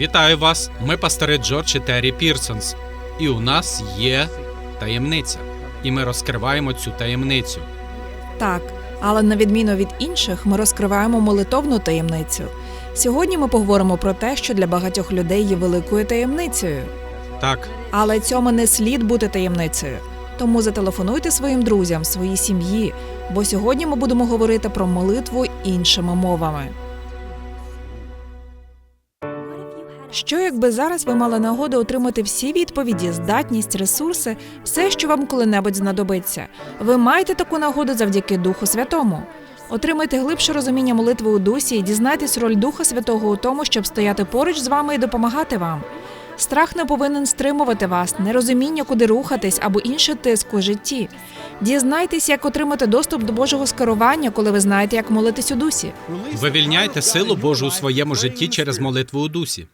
Вітаю вас! Ми пастори Джордж і Террі Пірсонс. І у нас є таємниця. І ми розкриваємо цю таємницю. Так, але на відміну від інших, ми розкриваємо молитовну таємницю. Сьогодні ми поговоримо про те, що для багатьох людей є великою таємницею. Так, Але цьому не слід бути таємницею. Тому зателефонуйте своїм друзям, своїй сім'ї, бо сьогодні ми будемо говорити про молитву іншими мовами. Що якби зараз ви мали нагоду отримати всі відповіді, здатність, ресурси, все, що вам коли-небудь знадобиться? Ви маєте таку нагоду завдяки Духу Святому. Отримайте глибше розуміння молитви у дусі і дізнайтесь роль Духа Святого у тому, щоб стояти поруч з вами і допомагати вам. Страх не повинен стримувати вас, нерозуміння, куди рухатись або інший тиск у житті. Дізнайтесь, як отримати доступ до Божого скерування, коли ви знаєте, як молитись у дусі. вивільняйте силу Божу у своєму житті через молитву у дусі.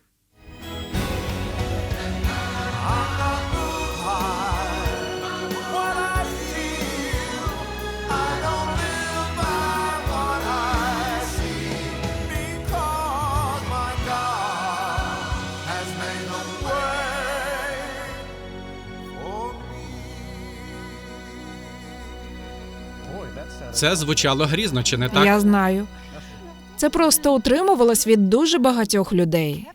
Це звучало грізно, чи не так? Я знаю. Це просто утримувалось від дуже багатьох людей.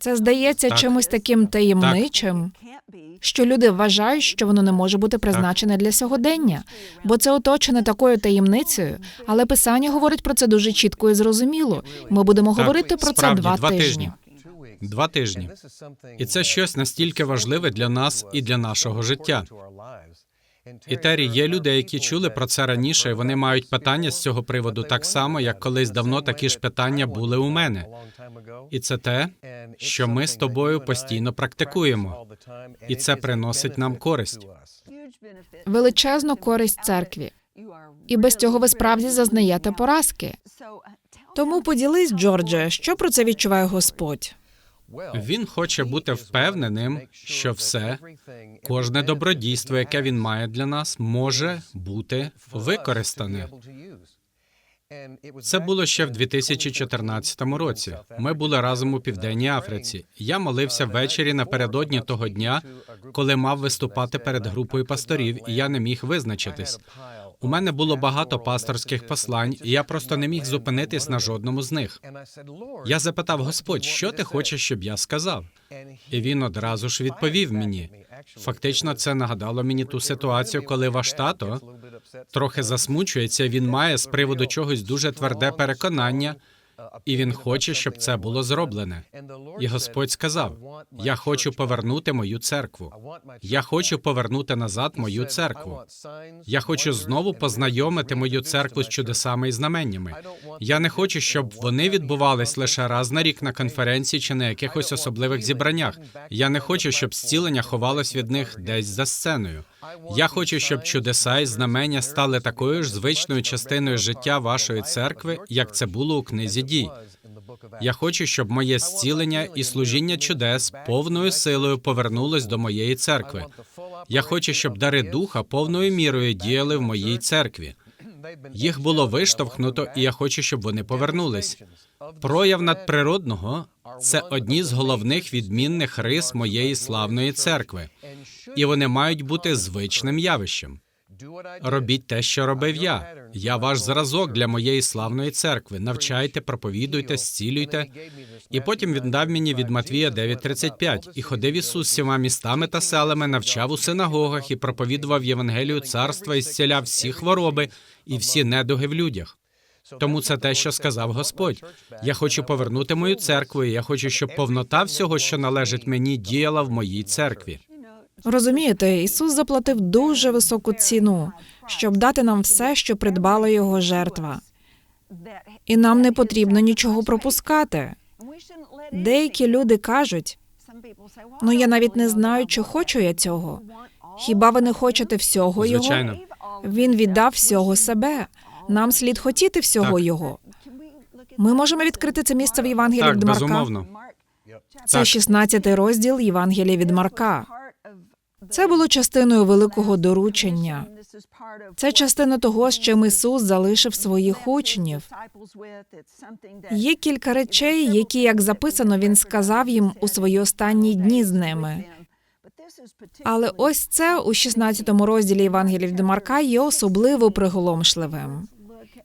Це здається Так. чимось таким таємничим, що люди вважають, що воно не може бути призначене для сьогодення, бо це оточене такою таємницею. Але писання говорить про це дуже чітко і зрозуміло. Ми будемо Так, говорити про це справді, два, два тижні. тижні. Два тижні. І це щось настільки важливе для нас і для нашого життя. І Террі, є люди, які чули про це раніше, і вони мають питання з цього приводу так само, як колись давно такі ж питання були у мене. І це те, що ми з тобою постійно практикуємо, і це приносить нам користь. Величезну користь церкві. І без цього ви справді зазнаєте поразки. Тому поділись, Джордже, що про це відчуває Господь. Він хоче бути впевненим, що все, кожне добродійство, яке він має для нас, може бути використане. Це було ще в 2014 році. Ми були разом у південній Африці. Я молився ввечері напередодні того дня, коли мав виступати перед групою пасторів, і я не міг визначитись. У мене було багато пасторських послань, і я просто не міг зупинитись на жодному з них. Я запитав Господь, що ти хочеш, щоб я сказав? І він одразу ж відповів мені. Фактично, це нагадало мені ту ситуацію, коли ваш тато трохи засмучується. Він має з приводу чогось дуже тверде переконання, і він хоче, щоб це було зроблене. І Господь сказав: Я хочу повернути мою церкву. Я хочу повернути назад мою церкву. Я хочу знову познайомити мою церкву з чудесами і знаменнями. Я не хочу, щоб вони відбувались лише раз на рік на конференції чи на якихось особливих зібраннях. Я не хочу, щоб зцілення ховалось від них десь за сценою. Я хочу, щоб чудеса і знамення стали такою ж звичною частиною життя вашої церкви, як це було у книзі дій. Я хочу, щоб моє зцілення і служіння чудес повною силою повернулось до моєї церкви. Я хочу, щоб дари духа повною мірою діяли в моїй церкві. Їх було виштовхнуто, і я хочу, щоб вони повернулись. Прояв надприродного це одні з головних відмінних рис моєї славної церкви, і вони мають бути звичним явищем. Робіть те, що робив я. Я ваш зразок для моєї славної церкви. Навчайте, проповідуйте, зцілюйте. І потім він дав мені від Матвія 9.35. І ходив Ісус сіма містами та селами, навчав у синагогах і проповідував Євангелію царства і зціляв всі хвороби і всі недуги в людях. Тому це те, що сказав Господь. Я хочу повернути мою церкву. і Я хочу, щоб повнота всього, що належить мені, діяла в моїй церкві. Розумієте, Ісус заплатив дуже високу ціну, щоб дати нам все, що придбала його жертва. І нам не потрібно нічого пропускати. Деякі люди кажуть, ну я навіть не знаю, чи хочу я цього. Хіба ви не хочете всього його? Звичайно. Він віддав всього себе. Нам слід хотіти всього Так. його. Ми можемо відкрити це місце в Євангелії від Марка. безумовно. Це 16 розділ Євангелія від Марка. Це було частиною великого доручення. Це частина того, з чим Ісус залишив своїх учнів. Є кілька речей, які, як записано, він сказав їм у свої останні дні з ними. Але ось це у 16 розділі Євангелія від Марка є особливо приголомшливим.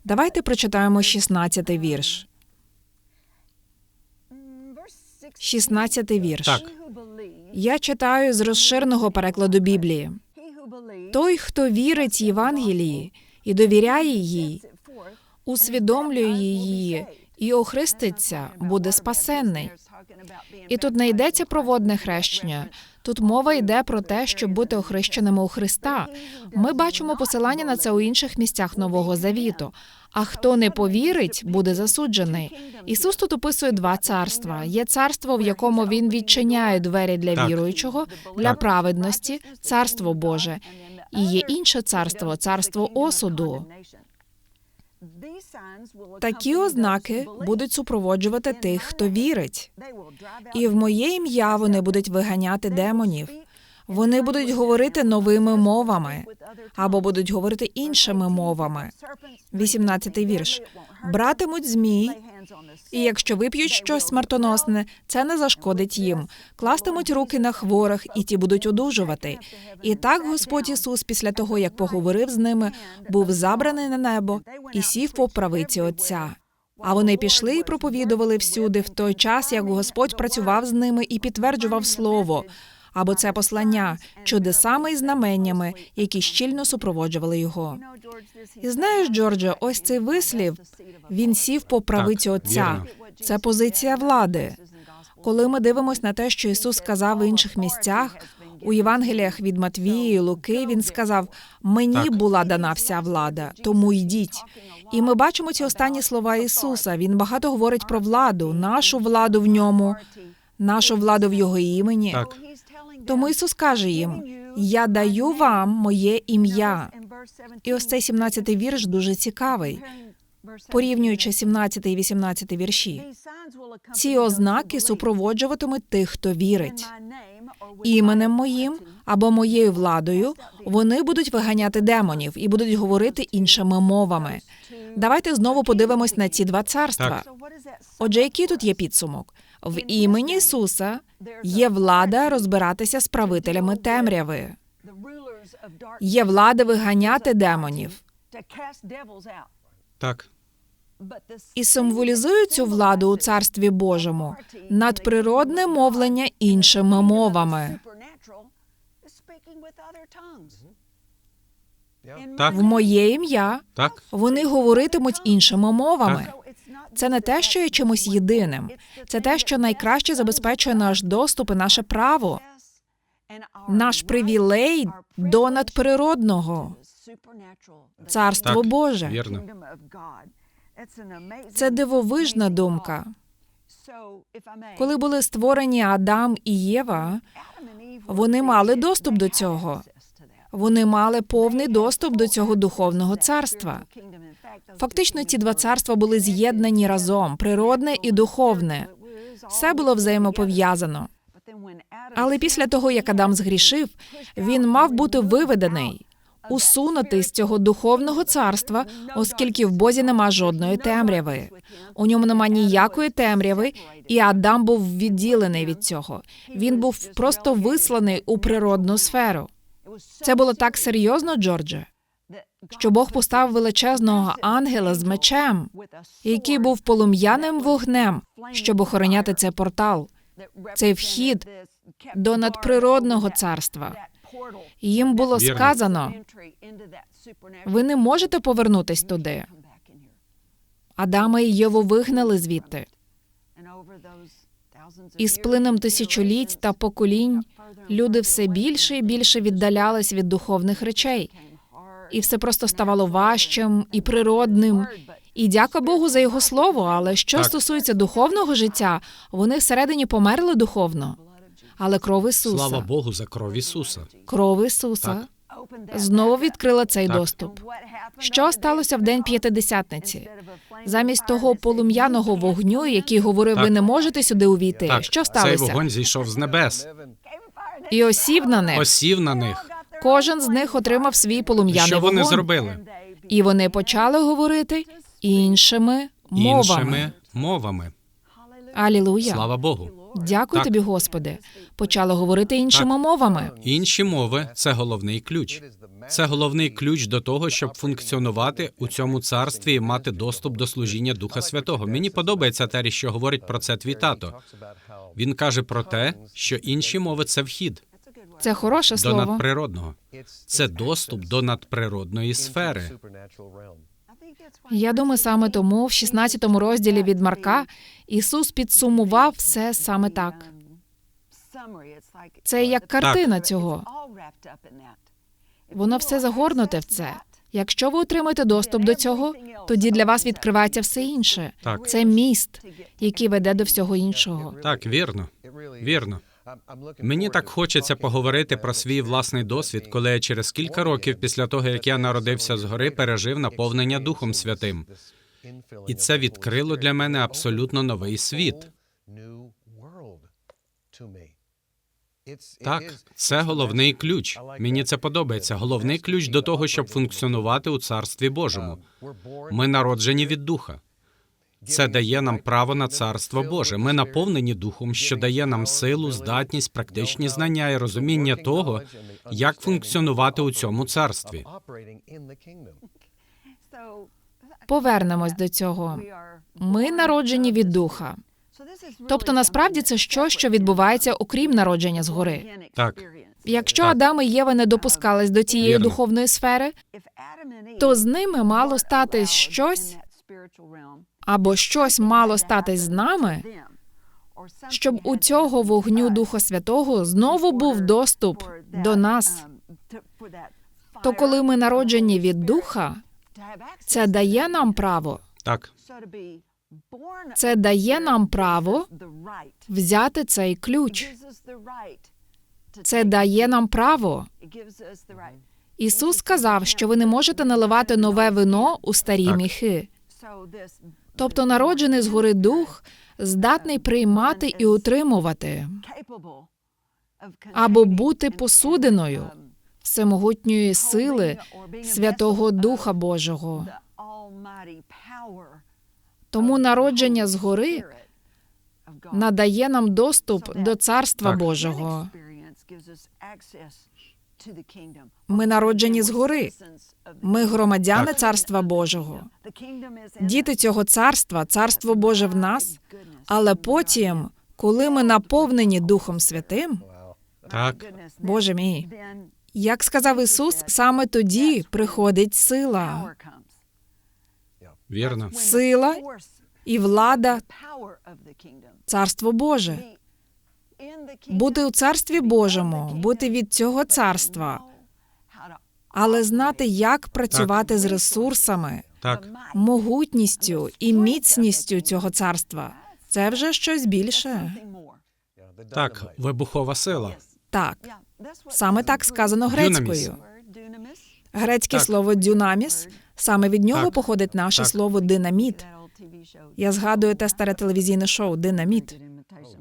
Давайте прочитаємо 16 вірш. 16 вірш. Так. Я читаю з розширеного перекладу Біблії. Той, хто вірить Євангелії і довіряє їй, усвідомлює її і охреститься, буде спасенний. І тут не йдеться про водне хрещення. Тут мова йде про те, щоб бути охрещеними у Христа. Ми бачимо посилання на це у інших місцях Нового Завіту. А хто не повірить, буде засуджений. Ісус тут описує два царства: є царство, в якому він відчиняє двері для Так. віруючого, для Так. праведності, царство Боже. І є інше царство, царство осуду. Такі ознаки будуть супроводжувати тих, хто вірить. І в моє ім'я вони будуть виганяти демонів. Вони будуть говорити новими мовами або будуть говорити іншими мовами. 18 вірш. Братимуть змій, і якщо вип'ють щось смертоносне, це не зашкодить їм. Кластимуть руки на хворих, і ті будуть одужувати. І так Господь Ісус, після того як поговорив з ними, був забраний на небо і сів по правиці Отця. А вони пішли і проповідували всюди в той час, як Господь працював з ними і підтверджував слово. Або це послання чудесами і знаменнями, які щільно супроводжували його. І знаєш, Джордже, ось цей вислів він сів по правиці Отця. Це позиція влади. Коли ми дивимося на те, що Ісус сказав в інших місцях, у Євангеліях від Матвії і Луки, він сказав: Мені Так. була дана вся влада, тому йдіть. І ми бачимо ці останні слова Ісуса. Він багато говорить про владу, нашу владу в ньому, нашу владу в його імені. Так. Тому Ісус каже їм: Я даю вам моє ім'я. І ось цей 17-й вірш дуже цікавий, порівнюючи 17 і 18 вірші. Ці ознаки супроводжуватимуть тих, хто вірить. Іменем моїм або моєю владою вони будуть виганяти демонів і будуть говорити іншими мовами. Давайте знову подивимось на ці два царства. Отже, який тут є підсумок? В імені Ісуса є влада розбиратися з правителями темряви, є влада виганяти демонів. Так. І символізує цю владу у царстві Божому надприродне мовлення іншими мовами. Так. В моє ім'я Так. вони говоритимуть іншими мовами. Це не те, що є чимось єдиним. Це те, що найкраще забезпечує наш доступ і наше право, наш привілей до надприродного царство Так, Боже. Вірно. Це дивовижна думка. Коли були створені Адам і Єва, вони мали доступ до цього. Вони мали повний доступ до цього духовного царства. Фактично, ці два царства були з'єднані разом природне і духовне. Все було взаємопов'язано. Але після того, як Адам згрішив, він мав бути виведений, усунутий з цього духовного царства, оскільки в Бозі нема жодної темряви. У ньому нема ніякої темряви, і Адам був відділений від цього. Він був просто висланий у природну сферу. Це було так серйозно, Джордже, що Бог поставив величезного ангела з мечем, який був полум'яним вогнем, щоб охороняти цей портал, цей вхід до надприродного царства. Їм було сказано: ви не можете повернутись туди. Адама і Єву вигнали звідти. І з плином тисячоліть та поколінь люди все більше і більше віддалялись від духовних речей, і все просто ставало важчим і природним. І дяка Богу за його слово. Але що Так. стосується духовного життя, вони всередині померли духовно. Але кров Ісуса, Слава Богу за кров Ісуса. кров Ісуса Так. Знову відкрила цей Так. доступ. Що сталося в день п'ятидесятниці? Замість того полум'яного вогню, який говорив, ви не можете сюди увійти. Так. Що Цей вогонь зійшов з небес. і осів на них. осів на них. Кожен з них отримав свій полум'яний Що вони вогонь. зробили? І вони почали говорити іншими мовами. Іншими мовами. Алілуя. Слава Богу. Дякую Так. тобі, Господи. Почали говорити іншими мовами. Інші мови це головний ключ. Це головний ключ до того, щоб функціонувати у цьому царстві і мати доступ до служіння Духа Святого. Мені подобається Террі, що говорить про це твій тато. Він каже про те, що інші мови це вхід Це хороше до слово. надприродного. Це доступ до надприродної сфери. Я думаю, саме тому в 16 розділі від Марка Ісус підсумував все саме так. Це як картина цього. Воно все загорнуте в це. Якщо ви отримаєте доступ до цього, тоді для вас відкривається все інше. Так. Це міст, який веде до всього іншого. Так, вірно. Вірно. Мені так хочеться поговорити про свій власний досвід, коли я через кілька років після того, як я народився згори, пережив наповнення Духом Святим. І це відкрило для мене абсолютно новий світ. Так, це головний ключ. Мені це подобається. Головний ключ до того, щоб функціонувати у царстві Божому. Ми народжені від духа. Це дає нам право на царство Боже. Ми наповнені духом, що дає нам силу, здатність, практичні знання і розуміння того, як функціонувати у цьому царстві. Повернемось до цього. Ми народжені від духа. Тобто, насправді це щось, що відбувається окрім народження згори. Так. Якщо Так. Адам і Єва не допускались до цієї Вірно. духовної сфери, то з ними мало статись щось або щось мало статись з нами, щоб у цього вогню Духа Святого знову був доступ до нас. То коли ми народжені від духа, це дає нам право, Так, це дає нам право взяти цей ключ. Це дає нам право. Ісус сказав, що ви не можете наливати нове вино у старі Так. міхи. Тобто народжений згори дух здатний приймати і утримувати або бути посудиною всемогутньої сили Святого Духа Божого. Тому народження згори надає нам доступ до Царства Так. Божого. Ми народжені згори. Ми громадяни Так. Царства Божого. Діти цього царства, царство Боже в нас. Але потім, коли ми наповнені Духом Святим, так, Боже мій, як сказав Ісус, саме тоді приходить сила, вірно. сила і влада, царство Боже. Бути у царстві Божому, бути від цього царства, але знати, як працювати з ресурсами, Так, могутністю і міцністю цього царства. Це вже щось більше. так, вибухова сила. Так, саме так сказано грецькою. Грецьке Так. слово дюнаміс саме від нього Так. походить наше Так. слово динаміт. Я згадую те старе телевізійне шоу Динаміт.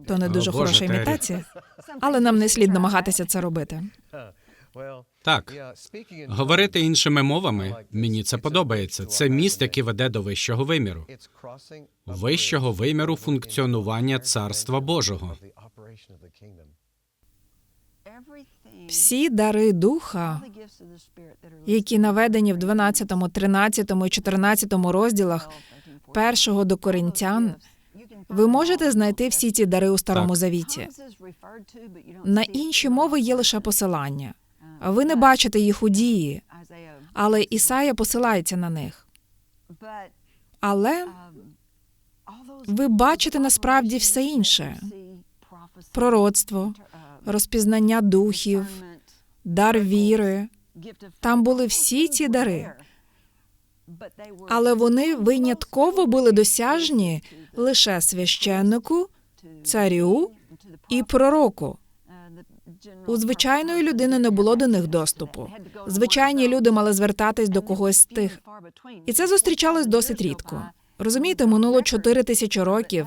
То не О, дуже Боже, хороша імітація, але нам не слід намагатися це робити. Так, говорити іншими мовами мені це подобається. Це міст, який веде до вищого виміру, вищого виміру функціонування царства Божого. Всі дари духа, які наведені в 12, 13 і 14 розділах першого до коринтян, ви можете знайти всі ці дари у старому Так. завіті. На інші мови є лише посилання. Ви не бачите їх у дії, але Ісая посилається на них. Але ви бачите насправді все інше: пророцтво, розпізнання духів, дар віри. Там були всі ці дари, але вони винятково були досяжні лише священнику, царю і пророку. У звичайної людини не було до них доступу. Звичайні люди мали звертатись до когось з тих. І це зустрічалось досить рідко. Розумієте, минуло чотири тисячі років,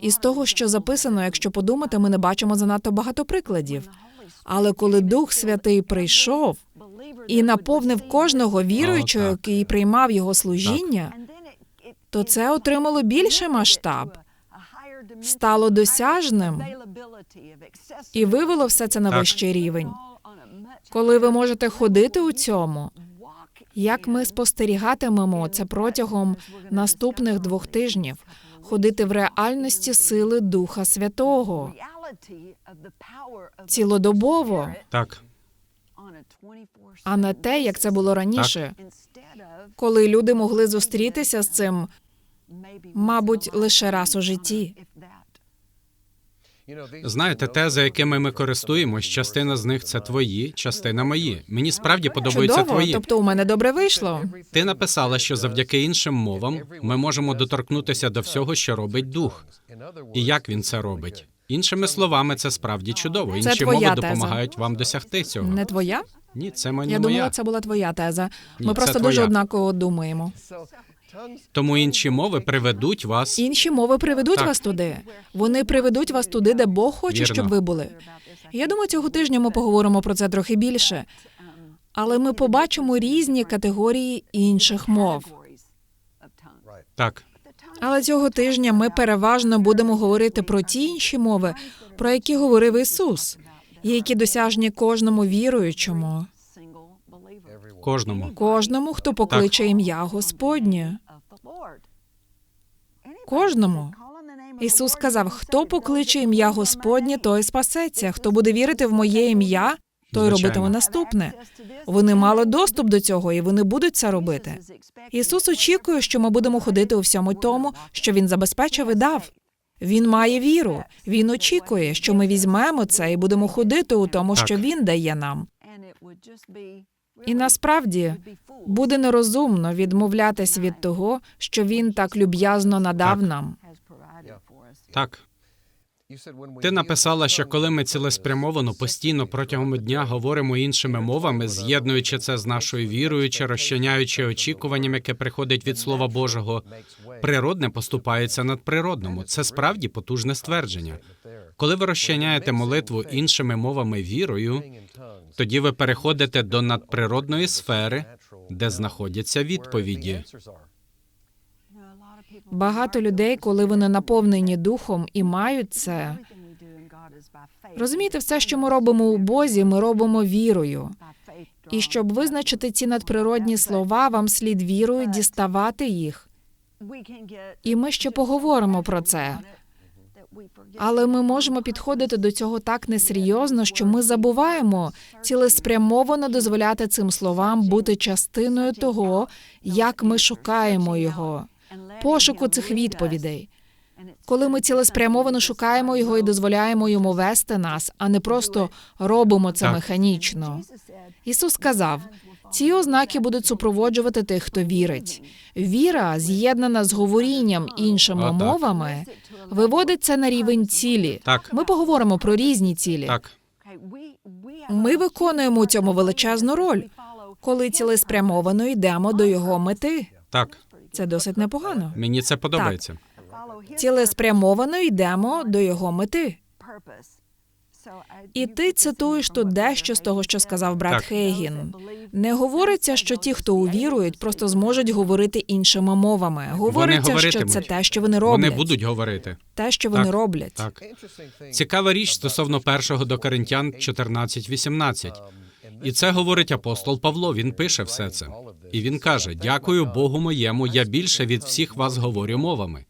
І з того, що записано, якщо подумати, ми не бачимо занадто багато прикладів. Але коли Дух Святий прийшов і наповнив кожного віруючого, який приймав його служіння, то це отримало більший масштаб, стало досяжним і вивело все це на вищий рівень. Коли ви можете ходити у цьому, як ми спостерігатимемо це протягом наступних двох тижнів, ходити в реальності сили Духа Святого. Цілодобово, Так, а не те, як це було раніше, коли люди могли зустрітися з цим, мабуть, лише раз у житті. Знаєте, тези, якими ми користуємось, частина з них це твої, частина мої. Мені справді подобаються Чудово, твої. тобто у мене добре вийшло. Ти написала, що завдяки іншим мовам ми можемо доторкнутися до всього, що робить дух, і як він це робить. Іншими словами, це справді чудово. Інші твоя мови теза. допомагають вам досягти цього. Не твоя? Ні, це мені Я думала, це була твоя теза. Ні, Ми це просто дуже твоя. однаково думаємо. Тому інші мови приведуть вас. Інші мови приведуть Так. вас туди. Вони приведуть вас туди, де Бог хоче, Вірно. щоб ви були. Я думаю, цього тижня ми поговоримо про це трохи більше. Але ми побачимо різні категорії інших мов. Так, Але цього тижня ми переважно будемо говорити про ті інші мови, про які говорив Ісус, і які досяжні кожному віруючому, кожному. кожному, хто покличе ім'я Господнє. Кожному. Ісус сказав: хто покличе ім'я Господнє, той спасеться. Хто буде вірити в моє ім'я, той робитиме наступне. Вони мали доступ до цього, і вони будуть це робити. Ісус очікує, що ми будемо ходити у всьому тому, що він забезпечив і дав. Він має віру. Він очікує, що ми візьмемо це і будемо ходити у тому, що він дає нам. І насправді буде нерозумно відмовлятись від того, що він так люб'язно надав Так. нам. Так. Ти написала, що коли ми цілеспрямовано постійно протягом дня говоримо іншими мовами, з'єднуючи це з нашою вірою чи розчиняючи очікуванням, яке приходить від Слова Божого, природне поступається над природному. Це справді потужне ствердження. Коли ви розчиняєте молитву іншими мовами вірою, тоді ви переходите до надприродної сфери, де знаходяться відповіді. Багато людей, коли вони наповнені духом і мають це, розумієте, все, що ми робимо у Бозі, ми робимо вірою. І щоб визначити ці надприродні слова, вам слід вірою діставати їх. І ми ще поговоримо про це. Але ми можемо підходити до цього так несерйозно, що ми забуваємо цілеспрямовано дозволяти цим словам бути частиною того, як ми шукаємо його, пошуку цих відповідей. Коли ми цілеспрямовано шукаємо його і дозволяємо йому вести нас, а не просто робимо це Так. механічно. Ісус сказав: ці ознаки будуть супроводжувати тих, хто вірить. Віра, з'єднана з говорінням іншими Отак. мовами, виводить це на рівень цілі. Так. Ми поговоримо про різні цілі. Так, Ми виконуємо у цьому величезну роль, коли цілеспрямовано йдемо до його мети. так, Це досить непогано. мені це подобається. Цілеспрямовано йдемо до його мети. І ти цитуєш тут дещо з того, що сказав брат Так. Хейгін. Не говориться, що ті, хто увірують, просто зможуть говорити іншими мовами. Говориться, що це те, що вони роблять, Вони будуть говорити. те, що вони Так. роблять. Так. Цікава річ стосовно першого до Коринтян 14.18. І це говорить апостол Павло. Він пише все це. І він каже: Дякую Богу моєму, я більше від всіх вас говорю мовами.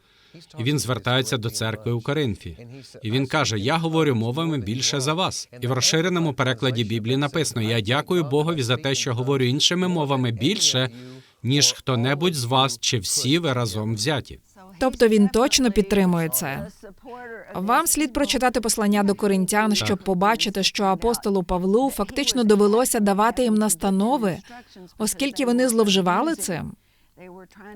І він звертається до церкви у Коринфі. І він каже: Я говорю мовами більше за вас. І в розширеному перекладі Біблії написано: Я дякую Богові за те, що говорю іншими мовами більше, ніж хто-небудь з вас, чи всі ви разом взяті. Тобто він точно підтримує це. Вам слід прочитати послання до коринтян, щоб побачити, що апостолу Павлу фактично довелося давати їм настанови, оскільки вони зловживали цим.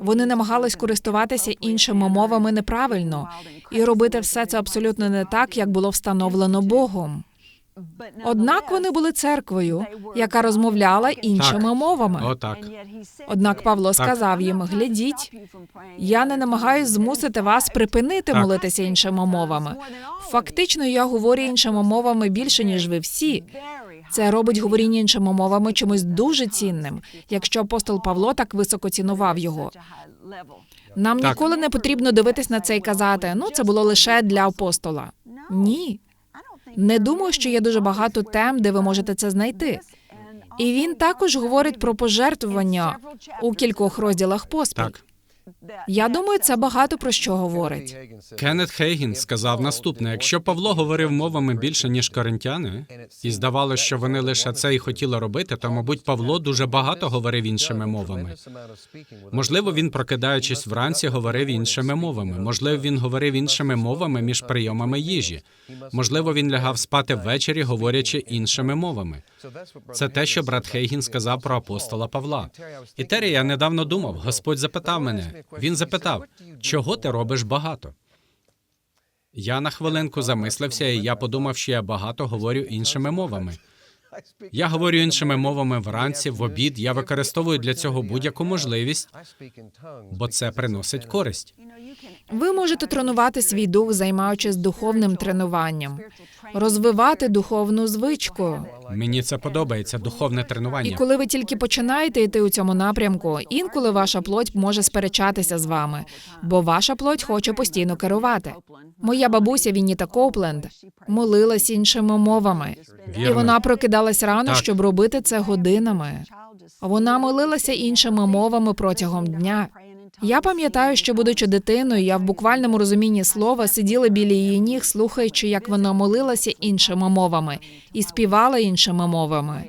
Вони намагались користуватися іншими мовами неправильно і робити все це абсолютно не так, як було встановлено Богом. Однак вони були церквою, яка розмовляла іншими Так. мовами. Отак. Однак Павло сказав їм: глядіть, я не намагаюсь змусити вас припинити Так. молитися іншими мовами. Фактично, я говорю іншими мовами більше, ніж ви всі. Це робить говоріння іншими мовами чимось дуже цінним, якщо апостол Павло так високо цінував його. Нам Так. ніколи не потрібно дивитись на це і казати: ну це було лише для апостола. Ні. Не думаю, що є дуже багато тем, де ви можете це знайти. І він також говорить про пожертвування у кількох розділах поспіль. Так. Я думаю, це багато про що говорить. Кеннет Хейгін сказав наступне: якщо Павло говорив мовами більше ніж коринтяни, і здавалося, що вони лише це і хотіли робити, то мабуть Павло дуже багато говорив іншими мовами. Можливо, він, прокидаючись вранці, говорив іншими мовами. Можливо, він говорив іншими мовами між прийомами їжі. Можливо, він лягав спати ввечері, говорячи іншими мовами. Це те, що брат Хейгін сказав про апостола Павла. І Террі, я недавно думав, Господь запитав мене. Він запитав, чого ти робиш багато? Я на хвилинку замислився, і я подумав, що я багато говорю іншими мовами. Я говорю іншими мовами вранці, в обід. Я використовую для цього будь-яку можливість, бо це приносить користь. Ви можете тренувати свій дух, займаючись духовним тренуванням, розвивати духовну звичку. Мені це подобається, духовне тренування. І коли ви тільки починаєте йти у цьому напрямку, інколи ваша плоть може сперечатися з вами, бо ваша плоть хоче постійно керувати. Моя бабуся Вініта Копленд молилась іншими мовами, і вона прокидалась рано, Так. щоб робити це годинами. Вона молилася іншими мовами протягом дня. Я пам'ятаю, що будучи дитиною, я в буквальному розумінні слова сиділа біля її ніг, слухаючи, як вона молилася іншими мовами і співала іншими мовами.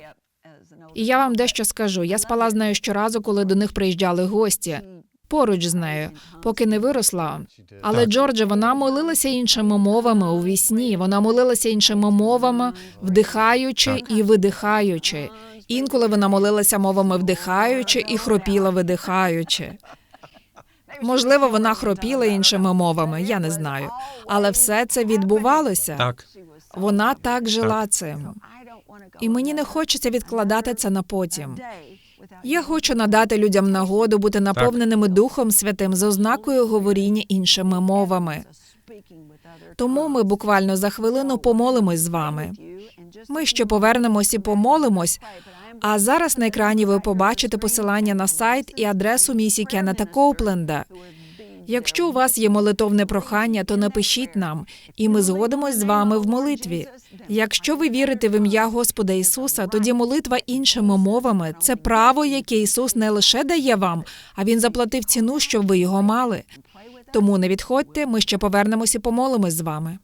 І я вам дещо скажу. Я спала з нею щоразу, коли до них приїжджали гості. Поруч з нею, поки не виросла. Але Так. Джорджа, вона молилася іншими мовами у вісні. Вона молилася іншими мовами, вдихаючи і видихаючи. Інколи вона молилася мовами вдихаючи і хропіла видихаючи. Можливо, вона хропіла іншими мовами, я не знаю. Але все це відбувалося. Так, Вона так жила цим. І мені не хочеться відкладати це на потім. Я хочу надати людям нагоду бути наповненими Духом Святим з ознакою говоріння іншими мовами. Тому ми буквально за хвилину помолимось з вами. Ми ще повернемось і помолимось. А зараз на екрані ви побачите посилання на сайт і адресу місії Кеннета Коупленда. Якщо у вас є молитовне прохання, то напишіть нам, і ми згодимось з вами в молитві. Якщо ви вірите в ім'я Господа Ісуса, тоді молитва іншими мовами це право, яке Ісус не лише дає вам, а Він заплатив ціну, щоб ви його мали. Тому не відходьте, ми ще повернемось і помолимось з вами.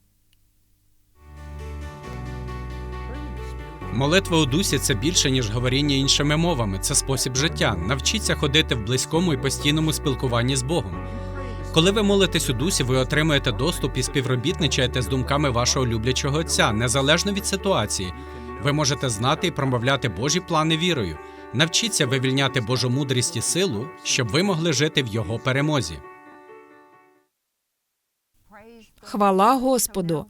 Молитва у дусі це більше ніж говоріння іншими мовами. Це спосіб життя. Навчіться ходити в близькому і постійному спілкуванні з Богом. Коли ви молитесь у дусі, ви отримуєте доступ і співробітничаєте з думками вашого люблячого отця, незалежно від ситуації. Ви можете знати і промовляти Божі плани вірою. Навчіться вивільняти Божу мудрість і силу, щоб ви могли жити в його перемозі. Хвала Господу.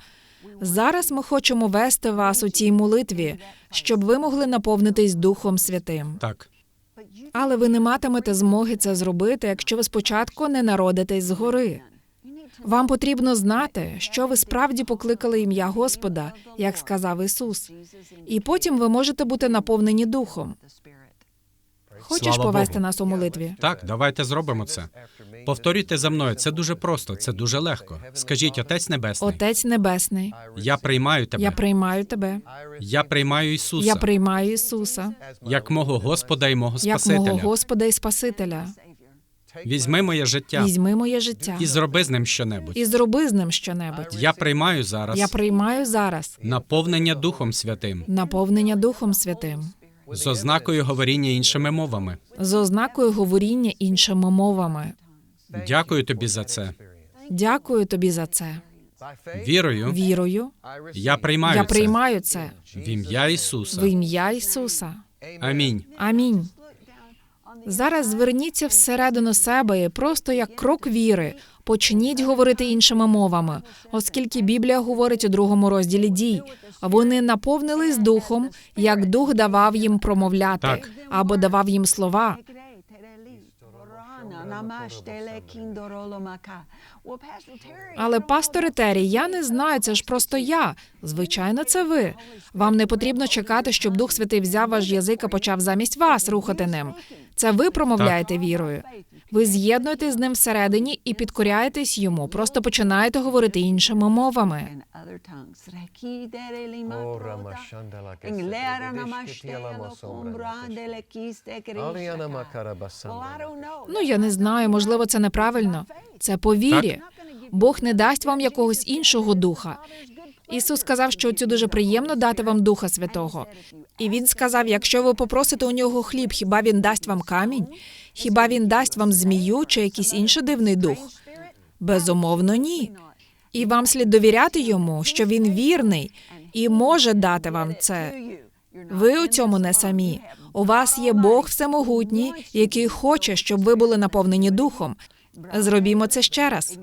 Зараз ми хочемо вести вас у цій молитві, щоб ви могли наповнитись Духом Святим. Так, Але ви не матимете змоги це зробити, якщо ви спочатку не народитесь згори. Вам потрібно знати, що ви справді покликали ім'я Господа, як сказав Ісус, і потім ви можете бути наповнені духом. Хочеш Слава повести Богу. нас у молитві? так, давайте зробимо це. Повторюйте за мною. Це дуже просто, це дуже легко. Скажіть, Отець Небесний, Отець Небесний, я приймаю тебе. я приймаю тебе. Я приймаю Ісуса Я приймаю Ісуса як мого Господа і мого як Спасителя. мого Господа і Спасителя. Візьми моє життя Візьми моє життя і зроби з ним щонебудь. і зроби з ним щонебудь. Я приймаю зараз Я приймаю зараз наповнення Духом Святим наповнення Духом Святим з ознакою говоріння іншими мовами. з ознакою говоріння іншими мовами. Дякую тобі за це. Дякую тобі за це. Вірою, Вірою, я приймаю я це приймаю це в ім'я Ісуса. в ім'я Ісуса. Амінь. Амінь. Зараз зверніться всередину себе і просто як крок віри. Почніть говорити іншими мовами, оскільки Біблія говорить у другому розділі дій. Вони наповнились духом, як дух давав їм промовляти Так. або давав їм слова. Але пасторе Террі, я не знаю, це ж просто я. Звичайно, це ви. Вам не потрібно чекати, щоб Дух Святий взяв ваш язик і почав замість вас рухати ним. Це ви промовляєте вірою. Ви з'єднуєтесь з ним всередині і підкоряєтесь йому. Просто починаєте говорити іншими мовами. Ну я не знаю, можливо, це неправильно. Це по вірі. Бог не дасть вам якогось іншого духа. Ісус сказав, що цю дуже приємно дати вам Духа Святого. І він сказав: якщо ви попросите у нього хліб, хіба він дасть вам камінь? Хіба він дасть вам змію чи якийсь інший дивний дух? Безумовно, ні. І вам слід довіряти йому, що він вірний і може дати вам це. Ви у цьому не самі. У вас є Бог всемогутній, який хоче, щоб ви були наповнені духом. Зробімо це ще раз.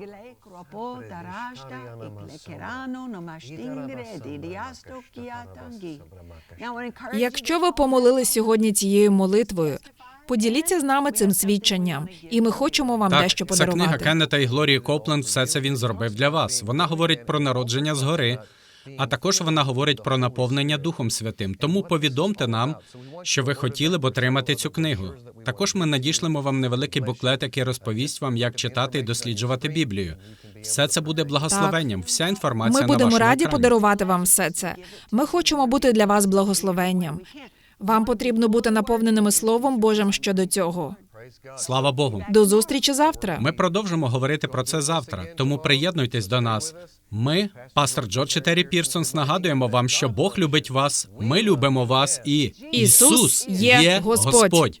Якщо ви помолились сьогодні цією молитвою, поділіться з нами цим свідченням, і ми хочемо вам Так, дещо це книга подарувати. Кеннета і Глорії Копленд. Все це він зробив для вас. Вона говорить про народження згори, а також вона говорить про наповнення Духом Святим. Тому повідомте нам, що ви хотіли б отримати цю книгу. Також ми надішлемо вам невеликий буклет, який розповість вам, як читати і досліджувати Біблію. Все це буде благословенням. Вся інформація Ми на будемо вашому раді екрані. подарувати вам все це. Ми хочемо бути для вас благословенням. Вам потрібно бути наповненими Словом Божим щодо цього. Слава Богу. До зустрічі завтра. Ми продовжимо говорити про це завтра. Тому приєднуйтесь до нас. Ми, пастор Джордж і Террі Пірсонс, нагадуємо вам, що Бог любить вас. Ми любимо вас, і Ісус є Господь.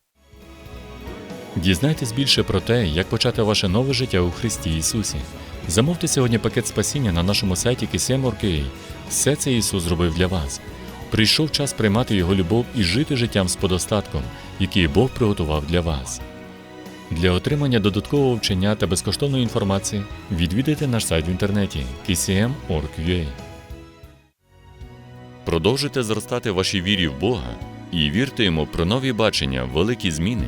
Дізнайтесь більше про те, як почати ваше нове життя у Христі Ісусі. Замовте сьогодні пакет спасіння на нашому сайті KCM.org.ua. Все це Ісус зробив для вас. Прийшов час приймати Його любов і жити життям з подостатком, який Бог приготував для вас. Для отримання додаткового вчення та безкоштовної інформації відвідайте наш сайт в інтернеті kcm.org.ua. Продовжуйте зростати вашій вірі в Бога і вірте йому про нові бачення, великі зміни